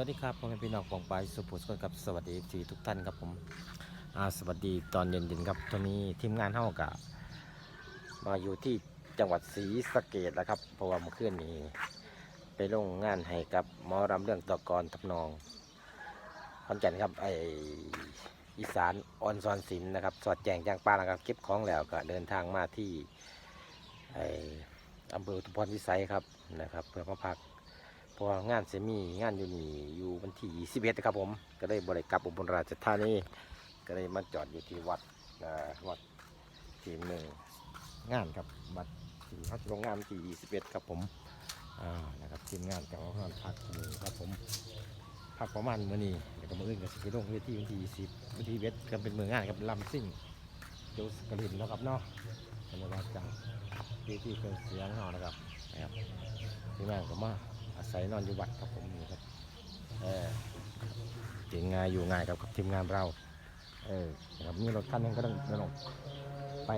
วัสดีครับพ่อแม่พี่น้องปองไปสุภูสกนครับสวัสดีทีทุกท่านครับผมอ่าสวัสดีตอนเย็นๆครับตอนนี้ทีมงานเฮากะมาอยู่ที่จังหวัดศรีสะเกดแล้วครับเพราะว่าเมื่อคืนนี้ ไปลงงานให้กับหมอรำเรื่องตะกรทำนองขอนแก่นครับไออีสานออนซอนศิลป์นะครับ สอดแจงจางปานะครับเก็บของแล้วก็เดินทางมาที่ไออำเภออุทุพรวิสัยครับนะครับ เพื่อมาพัก เพราะว่างานเสมีงานอยู่นี่อยู่วันที่ 21ครับผม ก็ได้บริกลับอุบลราชธานีก็เลยมาจอดอยู่ที่วัดวัดทีมหนึ่งงานครับวัดที่เขาจะลงงานที่ 21 ครับผมอ่านะครับทีมงานกับงานพักที่นี่ครับผมพักประมาณมื้อนี้แล้วก็มื้ออื่นก็สิไปลงเวทีวันที่20วันที่21ก็เป็นมืองานครับลำซิ่งโจสกลินแล้วครับเนาะเป็นว่าจังเวทีเครื่องเสียงเฮานะครับนะครับทีมงานก็มา อาศัยนอนอยู่วัดครับผมนี่ครับเออเก่งงานอยู่ง่ายกับทีมงานเราเออครับมีรถคันนึงก็ต้องเดินออกไป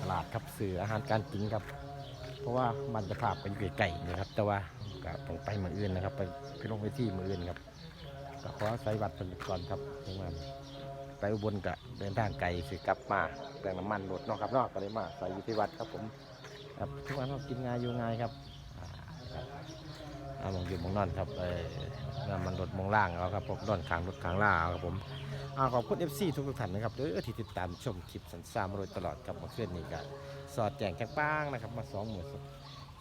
ตลาดครับซื้ออาหารการกินครับ เพราะว่ามันจะพาไปอยู่ไก่นะครับ แต่ว่าก็ต้องไปเมืออื่นนะครับ ไปไปลงไปที่เมืออื่นครับก็ขออาศัยวัดเป็นก่อนครับทีมงานไปอุบลก็เดินทางไกลสิกลับมาเรื่งน้ำมันรถเนาะครับเนาะก็เลยมาใส่อยู่ที่วัดครับผมครับทุกวันเรากินงานอยู่งายครับ มองอยู่มองนอนครับเออมันรถมองล่างเอาครับผมนอนขางรถขางล่าเอาครับผมอาขอบคุณ FC ทุกทุกท่านนะครับเด้อที่ติดตามชมคลิปสันสามมาโดยตลอดครับมาเคลื่อนนี่ก็สอดแจงแกงป้างนะครับ มาสองหมื่น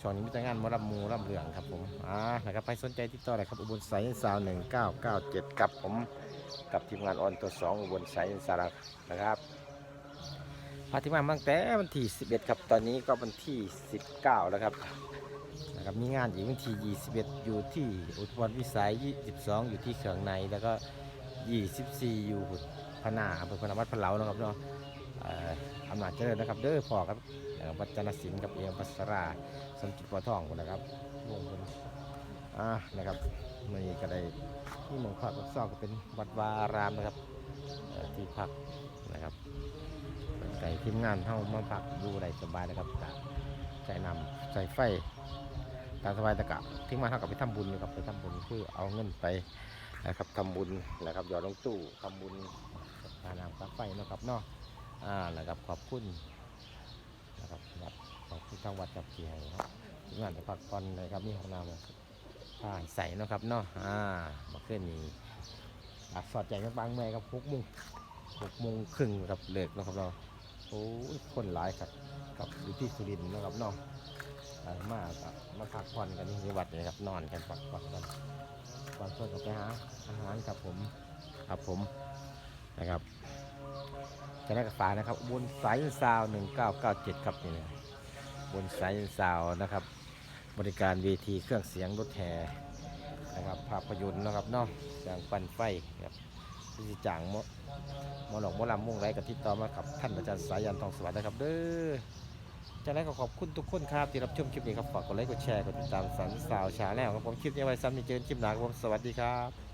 ช่วงนี้มีแต่งานมรับมูรับเหลืองครับผมอ่านะครับไปสนใจติดต่อเลยครับอุบลไซน์สาวหนึ่งเก้าเก้าเจ็ดกับผมกับทีมงานออนตัวสองอุบลไซน์สาระนะครับพาทีมงานมาตั้งแต่วันที่11ครับตอนนี้ก็วันที่19แล้วครับับมีงานอีกวันที่21 อยู่ที่อุทรวิสัย 22 อยู่ที่เขืองใน แล้วก็ 24 อยู่พนาอำเภอพนาวัดพะเหลานะครับเนาะเอ่อำนาจเจริญนะครับ เด้อพ่อครับวัจนศิลป์กับเอียงพัสราสมจิตปอทองนะครับวงคนอ่านะครับมันก็ได้ที่หมองพักซอกก็เป็นวัดวาอารามนะครับที่พักนะครับไก่ทีมงานเข้ามาพักดูได้สบายนะครับใส่น้ำใส่ไฟ ตามสบายตะกะทิ้งมาเท่ากับไปทำบุญนะครับไปทำบุญคือเอาเงินไปนะครับทำบุญนะครับหยอดลงตู้ทำบุญทาน้ำค่าไฟนะครับเนาะอ่านะครับขอบคุณนะครับวัดขอบคุณทางวัดกับที่ให้ครับทีมงานจะพักผ่อนเลยครับนี่ห้องน้ำผ่าใสเนะครับเนาะอ่ามาขึ้นนี้สอดใจกันบางเมื่อยครับหกโมงหกโมงครึ่งครับเลิกนะครับเราะโอ้คนหลายครับกับอยู่ที่สุรินทร์นะครับเนาะ เอ่อมากมาพักผ่อนกันที่วัดนี่ครับนอนกันพักผ่อนกันก่อนเพื่อนก็ไปหาอาหารครับผมครับผมนะครับจะได้กระฝานะครับบนสายซาวหนึ่งเก้าเก้าเจ็ดครับนี่นะบนสายซาวนะครับ บริการเวทีเครื่องเสียงรถแห่นะครับภาพยนตร์นะครับเนาะจางปันไฟครับที่จางมอหมอหลอกมอลำมุ่งไรกับที่ต่อมากับท่านอาจารย์สายันทองสวัสดิ์นะครับเด้อ จากนั้นก็ขอบคุณทุกคนครับที่รับชมคลิปนี้ครับฝากกดไลค์กดแชร์กดติดตามสันสาวชาแนลครับผมคลิปนี้ไว้ซ้ำในเจอกันคลิปหน้าครับผมสวัสดีครับ